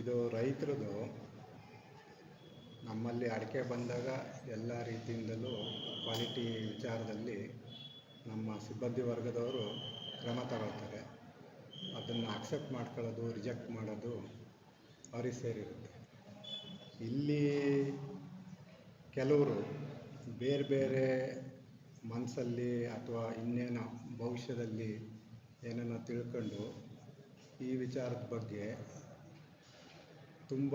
ಇದು ರೈತರದು ನಮ್ಮಲ್ಲಿ ಅಡಿಕೆ ಬಂದಾಗ ಎಲ್ಲ ರೀತಿಯಿಂದಲೂ ಕ್ವಾಲಿಟಿ ವಿಚಾರದಲ್ಲಿ ನಮ್ಮ ಸಿಬ್ಬಂದಿ ವರ್ಗದವರು ಕ್ರಮ ತಗೊಳ್ತಾರೆ. ಅದನ್ನು ಅಕ್ಸೆಪ್ಟ್ ಮಾಡ್ಕೊಳ್ಳೋದು ರಿಜೆಕ್ಟ್ ಮಾಡೋದು ಅವ್ರಿಗೆ ಸೇರಿರುತ್ತೆ. ಇಲ್ಲಿ ಕೆಲವರು ಬೇರೆ ಬೇರೆ ಮನಸ್ಸಲ್ಲಿ ಅಥವಾ ಇನ್ನೇನು ಭವಿಷ್ಯದಲ್ಲಿ ಏನೇನೋ ತಿಳ್ಕೊಂಡು ಈ ವಿಚಾರದ ಬಗ್ಗೆ ತುಂಬ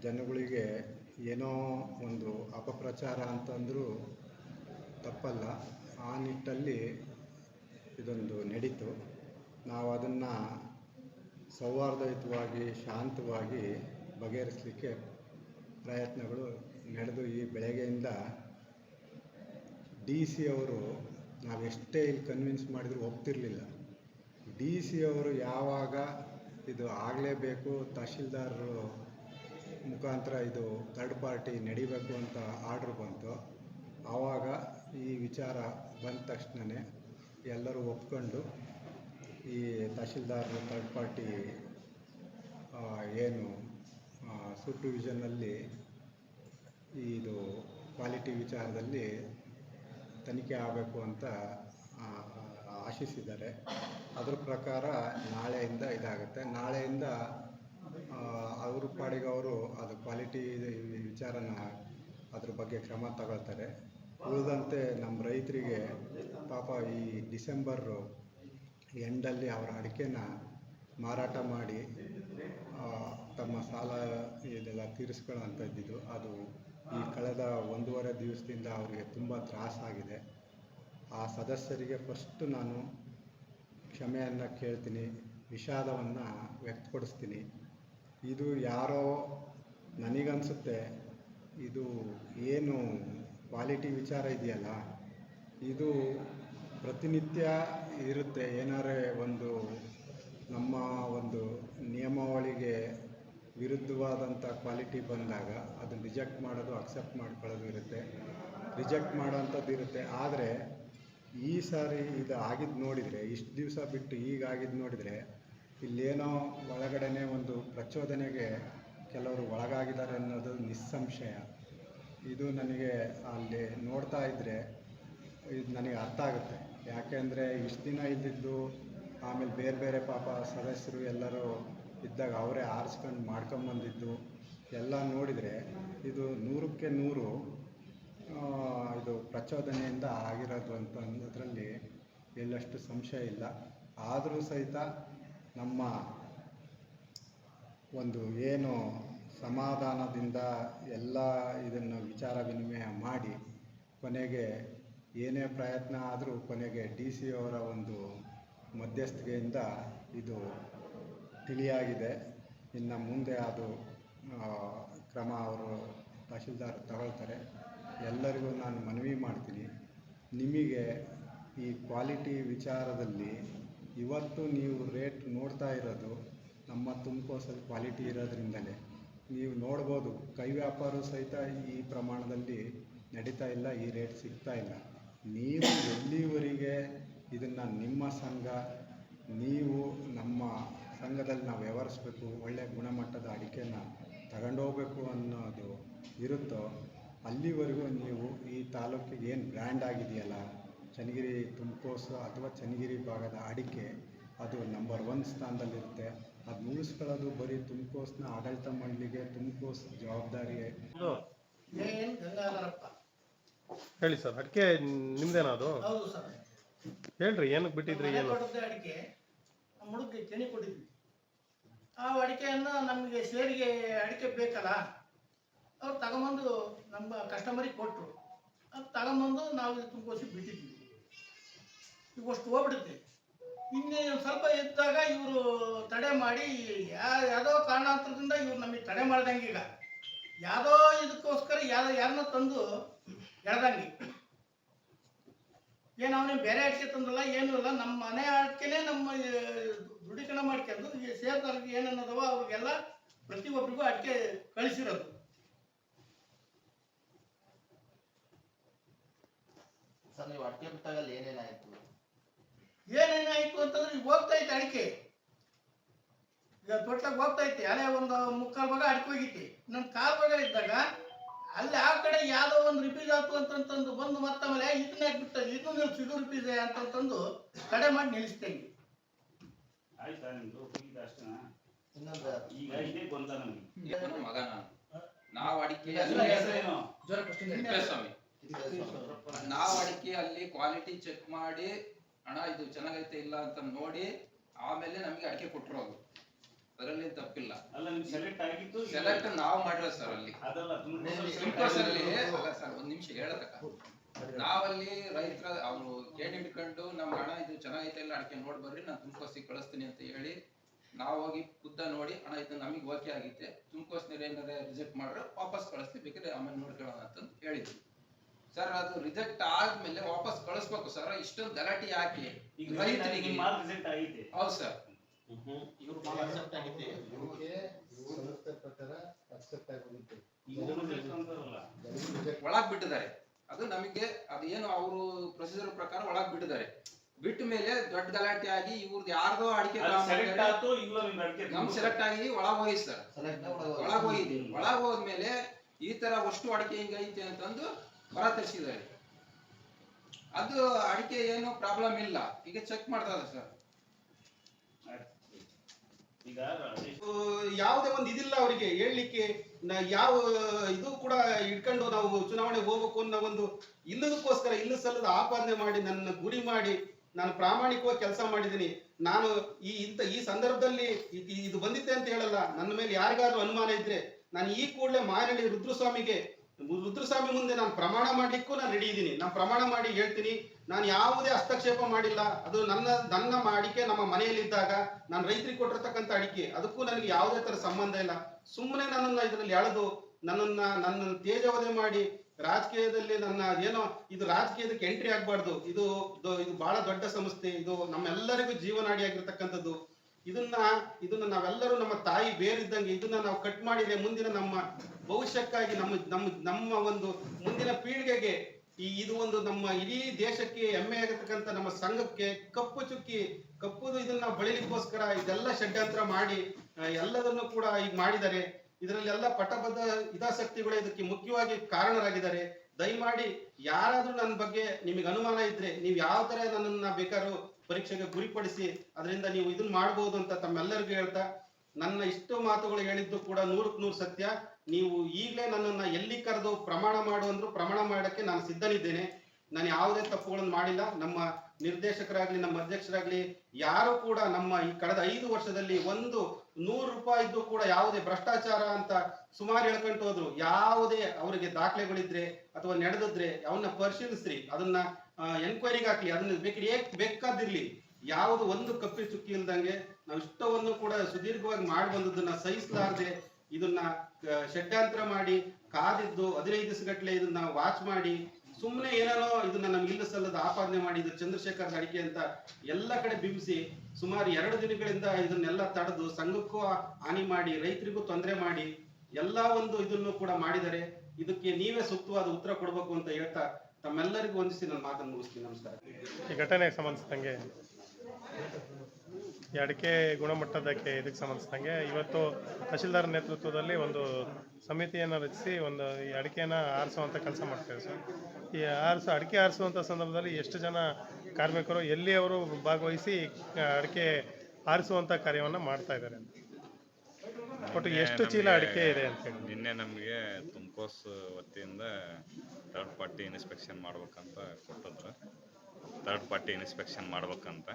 ಜನಗಳಿಗೆ ಏನೋ ಒಂದು ಅಪಪ್ರಚಾರ ಅಂತಂದರೂ ತಪ್ಪಲ್ಲ. ಆ ನಿಟ್ಟಲ್ಲಿ ಇದೊಂದು ನಡೀತು. ನಾವು ಅದನ್ನು ಸೌಹಾರ್ದಯುತವಾಗಿ, ಶಾಂತವಾಗಿ ಬಗೆಹರಿಸಲಿಕ್ಕೆ ಪ್ರಯತ್ನಗಳು ನಡೆದು ಈ ಬೆಳಗ್ಗೆಯಿಂದ ಡಿ ಸಿ ಅವರು ನಾವೆಷ್ಟೇ ಇಲ್ಲಿ ಕನ್ವಿನ್ಸ್ ಮಾಡಿದರೂ ಒಪ್ತಿರಲಿಲ್ಲ. ಡಿ ಸಿ ಅವರು ಯಾವಾಗ ಇದು ಆಗಲೇಬೇಕು, ತಹಶೀಲ್ದಾರರು ಮುಖಾಂತರ ಇದು ಥರ್ಡ್ ಪಾರ್ಟಿ ನಡಿಬೇಕು ಅಂತ ಆರ್ಡ್ರ್ ಬಂತು. ಆವಾಗ ಈ ವಿಚಾರ ಬಂದ ತಕ್ಷಣವೇ ಎಲ್ಲರೂ ಒಪ್ಕೊಂಡು ಈ ತಹಶೀಲ್ದಾರ್ ಥರ್ಡ್ ಪಾರ್ಟಿ ಏನು ಸೂಪರ್ವಿಷನಲ್ಲಿ ಇದು ಕ್ವಾಲಿಟಿ ವಿಚಾರದಲ್ಲಿ ತನಿಖೆ ಆಗಬೇಕು ಅಂತ ಆಶಿಸಿದ್ದಾರೆ. ಅದ್ರ ಪ್ರಕಾರ ನಾಳೆಯಿಂದ ಇದಾಗುತ್ತೆ. ನಾಳೆಯಿಂದ ಅವ್ರ ಪಾಡಿಗೆ ಅವರು ಅದು ಕ್ವಾಲಿಟಿ ವಿಚಾರನ ಅದ್ರ ಬಗ್ಗೆ ಕ್ರಮ ತಗೊಳ್ತಾರೆ. ಉಳಿದಂತೆ ನಮ್ಮ ರೈತರಿಗೆ ಪಾಪ ಈ ಡಿಸೆಂಬರು ಎಂಡಲ್ಲಿ ಅವರ ಅಡಿಕೆನ ಮಾರಾಟ ಮಾಡಿ ತಮ್ಮ ಸಾಲ ಇದೆಲ್ಲ ಇದ್ದಿದ್ದು ಅದು ಈ ಕಳೆದ ಒಂದೂವರೆ ದಿವಸದಿಂದ ಅವರಿಗೆ ತುಂಬ ತ್ರಾಸಾಗಿದೆ. ಆ ಸದಸ್ಯರಿಗೆ ಫಸ್ಟು ನಾನು ಕ್ಷಮೆಯನ್ನು ಕೇಳ್ತೀನಿ, ವಿಷಾದವನ್ನು ವ್ಯಕ್ತಪಡಿಸ್ತೀನಿ. ಇದು ಯಾರೋ ನನಗನ್ಸುತ್ತೆ, ಇದು ಏನು ಕ್ವಾಲಿಟಿ ವಿಚಾರ ಇದೆಯಲ್ಲ, ಇದು ಪ್ರತಿನಿತ್ಯ ಇರುತ್ತೆ. ಏನಾರೇ ಒಂದು ನಮ್ಮ ಒಂದು ನಿಯಮಾವಳಿಗೆ ವಿರುದ್ಧವಾದಂಥ ಕ್ವಾಲಿಟಿ ಬಂದಾಗ ಅದನ್ನು ರಿಜೆಕ್ಟ್ ಮಾಡೋದು ಅಕ್ಸೆಪ್ಟ್ ಮಾಡ್ಕೊಳ್ಳೋದು ಇರುತ್ತೆ. ರಿಜೆಕ್ಟ್ ಮಾಡೋಂಥದ್ದು ಇರುತ್ತೆ. ಆದರೆ ಈ ಸಾರಿ ಇದು ಆಗಿದ್ದು ನೋಡಿದರೆ, ಇಷ್ಟು ದಿವಸ ಬಿಟ್ಟು ಈಗ ಆಗಿದ್ದು ನೋಡಿದರೆ, ಇಲ್ಲೇನೋ ಒಳಗಡೆನೆ ಒಂದು ಪ್ರಚೋದನೆಗೆ ಕೆಲವರು ಒಳಗಾಗಿದ್ದಾರೆ ಅನ್ನೋದು ನಿಸ್ಸಂಶಯ. ಇದು ನನಗೆ ಅಲ್ಲಿ ನೋಡ್ತಾ ಇದ್ದರೆ ಇದು ನನಗೆ ಅರ್ಥ ಆಗುತ್ತೆ. ಯಾಕೆಂದರೆ ಇಷ್ಟು ದಿನ ಇದ್ದಿದ್ದು ಆಮೇಲೆ ಬೇರೆ ಬೇರೆ ಪಾಪ ಸದಸ್ಯರು ಎಲ್ಲರೂ ಇದ್ದಾಗ ಅವರೇ ಆರಿಸ್ಕೊಂಡು ಮಾಡ್ಕೊಂಬಂದಿದ್ದು ಎಲ್ಲ ನೋಡಿದರೆ ಇದು ನೂರಕ್ಕೆ ನೂರು ಇದು ಪ್ರಚೋದನೆಯಿಂದ ಆಗಿರೋದು ಅಂತ ಅನ್ನೋದ್ರಲ್ಲಿ ಎಲ್ಲಷ್ಟು ಸಂಶಯ ಇಲ್ಲ. ಆದರೂ ಸಹಿತ ನಮ್ಮ ಒಂದು ಏನು ಸಮಾಧಾನದಿಂದ ಎಲ್ಲ ಇದನ್ನು ವಿಚಾರ ವಿನಿಮಯ ಮಾಡಿ ಕೊನೆಗೆ ಏನೇ ಪ್ರಯತ್ನ ಆದರೂ ಕೊನೆಗೆ ಡಿ ಸಿ ಅವರ ಒಂದು ಮಧ್ಯಸ್ಥಿಕೆಯಿಂದ ಇದು ತಿಳಿಯಾಗಿದೆ. ಇನ್ನು ಮುಂದೆ ಅದು ಕ್ರಮ ಅವರು ತಹಶೀಲ್ದಾರ್ ತಗೊಳ್ತಾರೆ. ಎಲ್ಲರಿಗೂ ನಾನು ಮನವಿ ಮಾಡ್ತೀನಿ. ನಿಮಗೆ ಈ ಕ್ವಾಲಿಟಿ ವಿಚಾರದಲ್ಲಿ ಇವತ್ತು ನೀವು ರೇಟ್ ನೋಡ್ತಾ ಇರೋದು ನಮ್ಮ ತುಮಕೋಸಲ್ಲಿ ಕ್ವಾಲಿಟಿ ಇರೋದ್ರಿಂದಲೇ. ನೀವು ನೋಡ್ಬೋದು, ಕೈ ವ್ಯಾಪಾರ ಸಹಿತ ಈ ಪ್ರಮಾಣದಲ್ಲಿ ನಡೀತಾ ಇಲ್ಲ, ಈ ರೇಟ್ ಸಿಗ್ತಾ ಇಲ್ಲ. ನೀವು ಎಲ್ಲಿವರೆಗೆ ಇದನ್ನು ನಿಮ್ಮ ಸಂಘ, ನೀವು ನಮ್ಮ ಸಂಘದಲ್ಲಿ ನಾವು ವ್ಯವಹರಿಸ್ಬೇಕು ಒಳ್ಳೆಯ ಗುಣಮಟ್ಟದ ಅಡಿಕೆನ ತಗೊಂಡೋಗ್ಬೇಕು ಅನ್ನೋದು ಇರುತ್ತೋ ಅಲ್ಲಿವರೆಗೂ ನೀವು ಈ ತಾಲೂಕಿಗೆ ಏನು ಬ್ರ್ಯಾಂಡ್ ಆಗಿದೆಯಲ್ಲ ಚನ್ನಗಿರಿ ತುಮಕೋಸು ಅಥವಾ ಚನ್ನಗಿರಿ ಭಾಗದ ಅಡಿಕೆ ಅದು ನಂಬರ್ ಒನ್ ಸ್ಥಾನದಲ್ಲಿರುತ್ತೆ. ಅದು ಮುಗಿಸ್ಕೊಳ್ಳೋದು ಬರೀ ತುಮಕೋಸ್ನ ಆಡಳಿತ ಮಂಡಳಿಗೆ ತುಮಕೋಸ್ ಜವಾಬ್ದಾರಿ ಇದು ಏನ್ ಗಂಗಾಧರಪ್ಪ ಹೇಳಿ ಸರ್ ಅಡಿಕೆ ನಿಮ್ದೇನಾ ಅದು? ಹೌದು ಸರ್. ಹೇಳ್ರಿ ಏನಕ್ಕೆ ಬಿಟ್ಟಿದ್ರಿ ಏನು? ಅಡಿಕೆ. ಕೊಟ್ಟಿದ್ವಿ. ಆ ಅಡಿಕೆಯನ್ನು ನಮಗೆ ಸೇರಿಗೆ ಅಡಿಕೆ ಬೇಕಲ್ಲ ಅವ್ರು ತಗೊಂಬಂದು ನಮ್ಮ ಕಸ್ಟಮರಿಗೆ ಕೊಟ್ಟರು ಅದು ತಗೊಂಬಂದು ನಾವು ಇದು ತುಂಬಿಸಿ ಬಿಟ್ಟಿದ್ವಿ. ಈಗ ಅಷ್ಟು ಹೋಗ್ಬಿಡುತ್ತೆ. ಇನ್ನೇ ಸ್ವಲ್ಪ ಇದ್ದಾಗ ಇವರು ತಡೆ ಮಾಡಿ ಯಾವುದೋ ಕಾರಣಾಂತರದಿಂದ ಇವ್ರು ನಮಗೆ ತಡೆ ಮಾಡ್ದಂಗೆ ಈಗ. ಯಾವುದೋ ಇದಕ್ಕೋಸ್ಕರ ಯಾವ ಯಾರನ್ನ ತಂದು ಎಳ್ದಂಗೆ. ಏನು ಅವನೇ ಬೇರೆ ಅಡಿಕೆ ತಂದಲ್ಲ ಏನೂ ಇಲ್ಲ. ನಮ್ಮ ಮನೆ ಅಡಿಕೆನೇ ನಮ್ಮ ದೃಢೀಕರಣ ಮಾಡ್ಕೊಂಡು ಈ ಏನನ್ನದವ ಅವ್ರಿಗೆಲ್ಲ ಪ್ರತಿಯೊಬ್ಬರಿಗೂ ಅಡಿಕೆ ಕಳಿಸಿರೋದು. ಸರ್ ನೀವು ಅಡಿಕೆ ಬಿಟ್ಟಾಗಲ್ಲಿ ಏನೇನಾಯ್ತು? ಏನೇನಾಯ್ತು ಅಂತಂದ್ರೆ ಈಗ ಹೋಗ್ತಾ ಇತ್ತು ಅಡಿಕೆ. ಈಗ ತೊಟ್ಲಾಗ ಹೋಗ್ತಾ ಐತಿ ಅಲೆ ಒಂದು ಮುಕ್ಕಾಲು ಭಾಗ ಅಡಿಕೆ ಹೋಗಿತಿ ನನ್ನ ಕಾಲ್ ಭಾಗ ಇದ್ದಾಗ ಅಲ್ಲಿ ಆ ಕಡೆ ಯಾವ್ದೋ ಒಂದು ರಿಪೀಸ್ ಆಯ್ತು ಅಂತಂತಂದು ಬಂದು ಮತ್ತಮೇಲೆ ಇದನ್ನ ಯಾಕೆ ಬಿಟ್ಟದ್ದು ಇದು ನೀವು ಇದು ರಿಪೀಸ್ ಅಂತಂತಂದು ಕಡೆ ಮಾಡಿ ನಿಲ್ಲಿಸ್ತೇನೆ ಆಯ್ತಾ ನಿಮ್ದು? ಹೋಗಿದ್ದು ಅಷ್ಟೇನಾ? ಇನ್ನೊಂದು ಈಗ ಇದೇ ಗೊಂದಲ ನಮ್ಗೆ. ನನ್ನ ಮಗ ನಾನು ನಾವು ಅಡಿಕೆ ಸ್ವಾಮಿ. ಹೆಸರೇನು ತಿಪ್ಪೇಸ್ವಾಮಿ ನಾವು ಅಡಿಕೆ ಅಲ್ಲಿ ಕ್ವಾಲಿಟಿ ಚೆಕ್ ಮಾಡಿ ಹಣ ಇದು ಚೆನ್ನಾಗೈತೆ ಇಲ್ಲ ಅಂತ ನೋಡಿ ಆಮೇಲೆ ನಮಗೆ ಅಡಿಕೆ ಕೊಟ್ಟಿರೋದು ಅದರಲ್ಲಿ ತಪ್ಪಿಲ್ಲ. ಸೆಲೆಕ್ಟ್ ನಾವು ಮಾಡಿರೋ ಸರ್ ಅಲ್ಲ. ಸರ್ ಒಂದ್ ನಿಮಿಷ ಹೇಳತಕ್ಕ ನಾವಲ್ಲಿ ರೈತರ ಅವರು ಕೇಳಿ ಹಿಡ್ಕೊಂಡು ನಮ್ ಹಣ ಇದು ಚೆನ್ನಾಗೈತೆ ಇಲ್ಲ ಅಡಿಕೆ ನೋಡಿ ಬರ್ರಿ ನಾನು ತುಮಕೋಸಿ ಕಳಿಸ್ತೀನಿ ಅಂತ ಹೇಳಿ ನಾವು ಹೋಗಿ ಖುದ್ದ ನೋಡಿ ಹಣ ಇದು ನಮಗೆ ಓಕೆ ಆಗಿತ್ತೆ ತುಮಕೋಸ್ನವ್ರು ಏನಾದ್ರೆ ರಿಜೆಕ್ಟ್ ಮಾಡ್ರೆ ವಾಪಸ್ ಕಳಿಸ್ತೀವಿ ಬೇಕಾದ್ರೆ ಆಮೇಲೆ ನೋಡ್ಕೊಳ್ಳೋಣ ಅಂತ ಹೇಳಿದ್ವಿ. ಸರ್ ಅದು ರಿಜೆಕ್ಟ್ ಆದ್ಮೇಲೆ ವಾಪಸ್ ಕಳಿಸ್ಬೇಕು ಸರ್ ಇಷ್ಟೊಂದು ಗಲಾಟೆ ಹಾಕಿ ಈಗ ರೈತರಿಗೆ. ಮಾಲ್ ಆಗೈತೆ. ಹೌದು ಸರ್. ಇವ್ರ ಮಾಲ್ ಅಕ್ಸೆಪ್ಟ್ ಆಗೈತಿ. ಸಂಸ್ಥೆ ಪ್ರಕಾರ ಅಕ್ಸೆಪ್ಟ್ ಆಗುತ್ತೆ ಈಗ ರಿಸಲ್ಟ್ ಅಂತಾರಲ್ಲ. ಒಳಗ್ ಬಿಟ್ಟಿದ್ದಾರೆ. ಅದು ನಮಗೆ ಅದು ಏನು ಅವರು ಪ್ರೊಸೀಜರ್ ಪ್ರಕಾರ ಒಳಗ್ ಬಿಟ್ಟಿದ್ದಾರೆ. ಬಿಟ್ಟ ಮೇಲೆ ದೊಡ್ಡ ಗಲಾಟೆ ಆಗಿ ಇವ್ರದ್ದು ಯಾರ್ದೋ ಅಡಿಕೆ ನಿಮ್ ಅಡಿಕೆ ನಮ್ ಸೆಲೆಕ್ಟ್ ಆಗಿ ಒಳಗ್ ಹೋಗಿ ಸರ್. ಸೆಲೆಕ್ಟ್ ಒಳಗ್ ಹೋಗಿದ್ವಿ ಒಳಗ್ ಹೋದ್ಮೇಲೆ ಈ ತರ ಅಷ್ಟು ಅಡಿಕೆ ಹಿಂಗೈತೆ ಅಂತಂದು ಹೊರ ತರಿಸಿದ್ದಾರೆ ಅದು ಅಡಿಕೆ ಏನು ಪ್ರಾಬ್ಲಮ್ ಇಲ್ಲ. ಈಗ ಚೆಕ್ ಮಾಡ್ತಾರೆ ಸರ್. ಈಗ ಯಾವುದೇ ಒಂದು ಇದಿಲ್ಲ ಅವರಿಗೆ ಹೇಳಲಿಕ್ಕೆ. ಯಾವ ಇದು ಕೂಡ ಇಟ್ಕೊಂಡು ನಾವು ಚುನಾವಣೆಗೆ ಹೋಗ್ಬೇಕು ಅನ್ನೋ ಒಂದು ಇಲ್ಲದಕ್ಕೋಸ್ಕರ ಇಲ್ಲ ಸಲ್ಲದ ಆಪಾದನೆ ಮಾಡಿ ನನ್ನ ಗುರಿ ಮಾಡಿ ನಾನು ಪ್ರಾಮಾಣಿಕವಾಗಿ ಕೆಲಸ ಮಾಡಿದ್ದೀನಿ. ನಾನು ಈ ಇಂಥ ಈ ಸಂದರ್ಭದಲ್ಲಿ ಇದ್- ಬಂದಿದ್ದೆ ಅಂತ ಹೇಳಲ್ಲ. ನನ್ನ ಮೇಲೆ ಯಾರಿಗಾದ್ರೂ ಅನುಮಾನ ಇದ್ರೆ ನಾನು ಈ ಕೂಡಲೇ ಮಾಯನಹಳ್ಳಿ ರುದ್ರಸ್ವಾಮಿಗೆ ರುದ್ರಸ್ವಾಮಿ ಮುಂದೆ ನಾನು ಪ್ರಮಾಣ ಮಾಡಲಿಕ್ಕೂ ನಾನು ರೆಡಿ ಇದ್ದೀನಿ. ನಾನು ಪ್ರಮಾಣ ಮಾಡಿ ಹೇಳ್ತೀನಿ. ನಾನು ಯಾವುದೇ ಹಸ್ತಕ್ಷೇಪ ಮಾಡಿಲ್ಲ. ಅದು ನನ್ನ ನನ್ನ ಅಡಿಕೆ ನಮ್ಮ ಮನೆಯಲ್ಲಿದ್ದಾಗ ನಾನು ರೈತರಿಗೆ ಕೊಟ್ಟಿರ್ತಕ್ಕಂಥ ಅಡಿಕೆ. ಅದಕ್ಕೂ ನನಗೆ ಯಾವುದೇ ತರ ಸಂಬಂಧ ಇಲ್ಲ. ಸುಮ್ಮನೆ ನನ್ನನ್ನ ಇದರಲ್ಲಿ ಎಳೆದು ನನ್ನನ್ನ, ನನ್ನ ತೇಜವಧೆ ಮಾಡಿ ರಾಜಕೀಯದಲ್ಲಿ ನನ್ನ ಏನೋ, ಇದು ರಾಜಕೀಯದಕ್ಕೆ ಎಂಟ್ರಿ ಆಗ್ಬಾರ್ದು. ಇದು, ಇದು- ಬಹಳ ದೊಡ್ಡ ಸಂಸ್ಥೆ. ಇದು ನಮ್ಮೆಲ್ಲರಿಗೂ ಜೀವನಾಡಿಯಾಗಿರ್ತಕ್ಕಂಥದ್ದು. ಇದನ್ನ ಇದನ್ನ ನಾವೆಲ್ಲರೂ ನಮ್ಮ ತಾಯಿ ಬೇರಿದ್ದಂಗೆ ಇದನ್ನ ನಾವು ಕಟ್ ಮಾಡಿದ್ರೆ ಮುಂದಿನ ನಮ್ಮ ಭವಿಷ್ಯಕ್ಕಾಗಿ ನಮ್ಮ ನಮ್ಮ ನಮ್ಮ ಒಂದು ಮುಂದಿನ ಪೀಳಿಗೆಗೆ ಈ, ಇದು ಒಂದು ನಮ್ಮ ಇಡೀ ದೇಶಕ್ಕೆ ಹೆಮ್ಮೆ ಆಗಿರ್ತಕ್ಕಂಥ ನಮ್ಮ ಸಂಘಕ್ಕೆ ಕಪ್ಪು ಚುಕ್ಕಿ, ಕಪ್ಪುದು ಇದನ್ನ ಬಳಲಿಕ್ಕೋಸ್ಕರ ಇದೆಲ್ಲ ಷಡ್ಯಂತ್ರ ಮಾಡಿ ಎಲ್ಲದನ್ನು ಕೂಡ ಈಗ ಮಾಡಿದ್ದಾರೆ ಇದರಲ್ಲಿ ಎಲ್ಲ ಪಟಬದ್ಧ ಹಿತಾಸಕ್ತಿಗಳು ಇದಕ್ಕೆ ಮುಖ್ಯವಾಗಿ ಕಾರಣರಾಗಿದ್ದಾರೆ. ದಯಮಾಡಿ ಯಾರಾದರೂ ನನ್ನ ಬಗ್ಗೆ ನಿಮಗೆ ಅನುಮಾನ ಇದ್ರೆ ನೀವು ಯಾವ ತರ ನನ್ನನ್ನ ಬೇಕಾದ್ರೂ ಪರೀಕ್ಷೆಗೆ ಗುರಿಪಡಿಸಿ ಅದರಿಂದ ನೀವು ಇದನ್ನ ಮಾಡ್ಬೋದು ಅಂತ ತಮ್ಮೆಲ್ಲರಿಗೂ ಹೇಳ್ತಾ, ನನ್ನ ಇಷ್ಟು ಮಾತುಗಳು ಹೇಳಿದ್ದು ಕೂಡ ನೂರಕ್ಕೆ ನೂರು ಸತ್ಯ. ನೀವು ಈಗಲೇ ನನ್ನನ್ನ ಎಲ್ಲಿ ಕರೆದು ಪ್ರಮಾಣ ಮಾಡು ಅಂದ್ರೂ ಪ್ರಮಾಣ ಮಾಡಕ್ಕೆ ನಾನು ಸಿದ್ಧನಿದ್ದೇನೆ. ನಾನು ಯಾವುದೇ ತಪ್ಪುಗಳನ್ನು ಮಾಡಿಲ್ಲ. ನಮ್ಮ ನಿರ್ದೇಶಕರಾಗ್ಲಿ, ನಮ್ಮ ಅಧ್ಯಕ್ಷರಾಗ್ಲಿ, ಯಾರು ಕೂಡ ನಮ್ಮ ಈ ಕಳೆದ ಐದು ವರ್ಷದಲ್ಲಿ ಒಂದು ನೂರು ರೂಪಾಯಿದ್ದು ಕೂಡ ಯಾವುದೇ ಭ್ರಷ್ಟಾಚಾರ ಅಂತ ಸುಮಾರು ಹೇಳ್ಕೊಂಡು ಹೋದ್ರು. ಯಾವುದೇ ಅವರಿಗೆ ದಾಖಲೆಗಳಿದ್ರೆ ಅಥವಾ ನಡೆದಿದ್ರೆ ಅವನ್ನ ಪರಿಶೀಲಿಸ್ರಿ. ಅದನ್ನ ಎನ್ಕ್ವೈರಿಗೆ ಹಾಕ್ಲಿ. ಅದನ್ನ ಬೇಕಿದ್ರೆ ಬೇಕಾದಿರ್ಲಿ. ಯಾವುದು ಒಂದು ಕಪ್ಪಿ ಚುಕ್ಕಿ ಇಲ್ದಂಗೆ ನಾವು ಇಷ್ಟವನ್ನು ಕೂಡ ಸುದೀರ್ಘವಾಗಿ ಮಾಡಿ ಬಂದದನ್ನ ಸಹಿಸಲಾರದೆ ಇದನ್ನ ಷಡ್ಯಂತ್ರ ಮಾಡಿ, ಕಾದಿದ್ದು ಹದಿನೈದು ದಿವಸಗಟ್ಲೆ ಇದನ್ನ ವಾಚ್ ಮಾಡಿ ಸುಮ್ಮನೆ ಏನೇನೋ ಇದನ್ನ ನಮ್ಗೆ ಇಲ್ಲ ಸಲ್ಲದ ಆಪಾದನೆ ಮಾಡಿ ಇದು ಚಂದ್ರಶೇಖರ್ ಅಡಿಕೆ ಅಂತ ಎಲ್ಲ ಕಡೆ ಬಿಂಬಿಸಿ ಸುಮಾರು ಎರಡು ದಿನಗಳಿಂದ ಇದನ್ನೆಲ್ಲ ತಡೆದು ಸಂಘಕ್ಕೂ ಹಾನಿ ಮಾಡಿ, ರೈತರಿಗೂ ತೊಂದರೆ ಮಾಡಿ ಎಲ್ಲಾ ಒಂದು ಇದನ್ನು ಕೂಡ ಮಾಡಿದರೆ ಇದಕ್ಕೆ ನೀವೇ ಸೂಕ್ತವಾದ ಉತ್ತರ ಕೊಡಬೇಕು ಅಂತ ಹೇಳ್ತಾ ತಮ್ಮೆಲ್ಲರಿಗೂ ವಂದಿಸಿ ನನ್ನ ಮಾತನ್ನು ಮುಗಿಸ್ತೀನಿ. ನಮಸ್ಕಾರ. ಈ ಘಟನೆಗೆ ಸಂಬಂಧಿಸಿದಂಗೆ ಈ ಅಡಿಕೆ ಗುಣಮಟ್ಟದಕ್ಕೆ ಇದಕ್ಕೆ ಸಂಬಂಧಿಸಿದಂಗೆ ಇವತ್ತು ತಹಶೀಲ್ದಾರ್ ನೇತೃತ್ವದಲ್ಲಿ ಒಂದು ಸಮಿತಿಯನ್ನು ರಚಿಸಿ ಒಂದು ಈ ಅಡಿಕೆನ ಆರಿಸುವಂಥ ಕೆಲಸ ಮಾಡ್ತೇವೆ ಸರ್. ಈ ಆರಿಸೋ ಅಡಿಕೆ ಆರಿಸುವಂಥ ಸಂದರ್ಭದಲ್ಲಿ ಎಷ್ಟು ಜನ ಕಾರ್ಮಿಕರು ಎಲ್ಲಿ ಅವರು ಭಾಗವಹಿಸಿ ಅಡಿಕೆ ಆರಿಸುವಂಥ ಕಾರ್ಯವನ್ನು ಮಾಡ್ತಾ ಇದ್ದಾರೆ? ಒಟ್ಟು ಎಷ್ಟು ಚೀಲ ಅಡಿಕೆ ಇದೆ ಅಂತ ಹೇಳಿ. ನಿನ್ನೆ ನಮಗೆ ತುಮಕೋಸ್ ವತಿಯಿಂದ ಥರ್ಡ್ ಪಾರ್ಟಿ ಇನ್ಸ್ಪೆಕ್ಷನ್ ಮಾಡ್ಬೇಕಂತ ಕೊಟ್ಟಿದ್ರು ಥರ್ಡ್ ಪಾರ್ಟಿ ಇನ್ಸ್ಪೆಕ್ಷನ್ ಮಾಡ್ಬೇಕಂತ.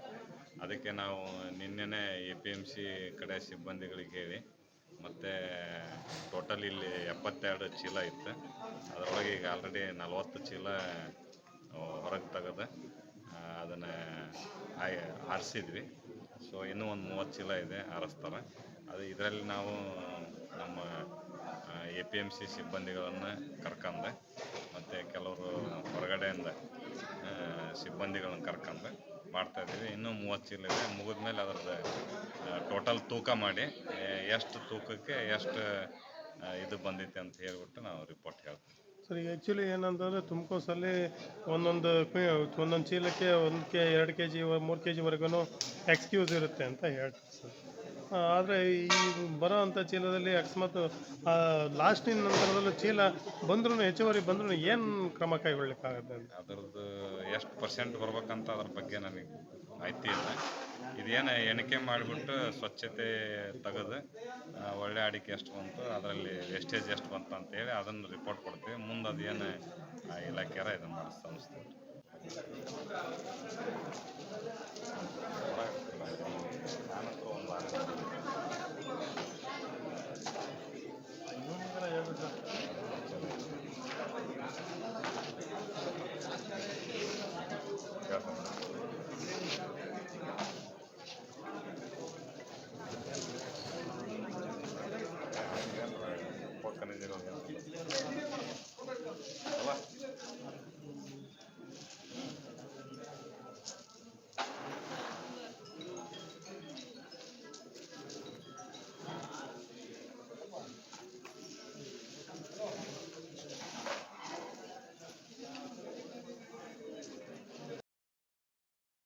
ಅದಕ್ಕೆ ನಾವು ನಿನ್ನೆನೇ ಎ ಪಿ ಎಂ ಸಿ ಕಡೆ ಸಿಬ್ಬಂದಿಗಳಿಗೆ ಹೇಳಿ, ಮತ್ತು ಟೋಟಲ್ ಇಲ್ಲಿ ಎಪ್ಪತ್ತೆರಡು ಚೀಲ ಇತ್ತು. ಅದರೊಳಗೆ ಈಗ ಆಲ್ರೆಡಿ ನಲ್ವತ್ತು ಚೀಲ ಹೊರಗೆ ತೆಗೆದು ಅದನ್ನು ಆರಿಸಿದ್ವಿ. ಸೊ ಇನ್ನೂ ಒಂದು ಮೂವತ್ತು ಚೀಲ ಇದೆ ಆರಿಸ್ತಾರೆ. ಅದು ಇದರಲ್ಲಿ ನಾವು ನಮ್ಮ ಎ ಪಿ ಎಂ ಸಿ ಸಿಬ್ಬಂದಿಗಳನ್ನು ಕರ್ಕಂದೆ, ಮತ್ತು ಕೆಲವರು ಹೊರಗಡೆಯಿಂದ ಸಿಬ್ಬಂದಿಗಳನ್ನ ಮಾಡ್ತಾ ಇದ್ದೀವಿ. ಇನ್ನೂ ಮೂವತ್ತು ಚೀಲ ಇದೆ. ಮುಗಿದ್ಮೇಲೆ ಅದರದ್ದು ಟೋಟಲ್ ತೂಕ ಮಾಡಿ ಎಷ್ಟು ತೂಕಕ್ಕೆ ಎಷ್ಟು ಇದು ಬಂದೈತೆ ಅಂತ ಹೇಳ್ಬಿಟ್ಟು ನಾವು ರಿಪೋರ್ಟ್ ಹೇಳ್ತೀವಿ. ಸರ್, ಈಗ ಆ್ಯಕ್ಚುಲಿ ಏನಂತಂದರೆ ತುಮಕೂಸಲ್ಲಿ ಒಂದೊಂದು ಒಂದೊಂದು ಚೀಲಕ್ಕೆ ಒಂದು ಕೆ ಎರಡು ಕೆ ಜಿ ಮೂರು ಕೆ ಜಿವರೆಗೂ ಎಕ್ಸ್ಕ್ಯೂಸ್ ಇರುತ್ತೆ ಅಂತ ಹೇಳ್ತೀವಿ ಸರ್. ಆದರೆ ಈ ಬರೋ ಅಂಥ ಚೀಲದಲ್ಲಿ ಅಕಸ್ಮಾತ್ ಲಾಸ್ಟಿನ ನಂತರದಲ್ಲೂ ಚೀಲ ಬಂದ್ರೂ ಹೆಚ್ಚುವರಿ ಬಂದ್ರೂ ಏನು ಕ್ರಮ ಕೈಗೊಳ್ಳಿಕ್ಕಾಗುತ್ತೆ ಅಂತ? ಅದ್ರದ್ದು ಎಷ್ಟು ಪರ್ಸೆಂಟ್ ಬರ್ಬೇಕಂತ ಅದ್ರ ಬಗ್ಗೆ ನನಗೆ ಮಾಹಿತಿ ಇಲ್ಲ. ಇದೇನು ಎಣಿಕೆ ಮಾಡಿಬಿಟ್ಟು ಸ್ವಚ್ಛತೆ ತೆಗೆದು ಒಳ್ಳೆ ಅಡಿಕೆ ಎಷ್ಟು ಬಂತು ಅದರಲ್ಲಿ ವೇಸ್ಟೇಜ್ ಎಷ್ಟು ಬಂತು ಅಂತೇಳಿ ಅದನ್ನು ರಿಪೋರ್ಟ್ ಕೊಡ್ತೀವಿ. ಮುಂದೆ ಅದೇನು ಆ ಇಲಾಖೆಯರ ಇದನ್ನು ಮಾಡಿ ಸಂಸ್ಥೆ ನಾನು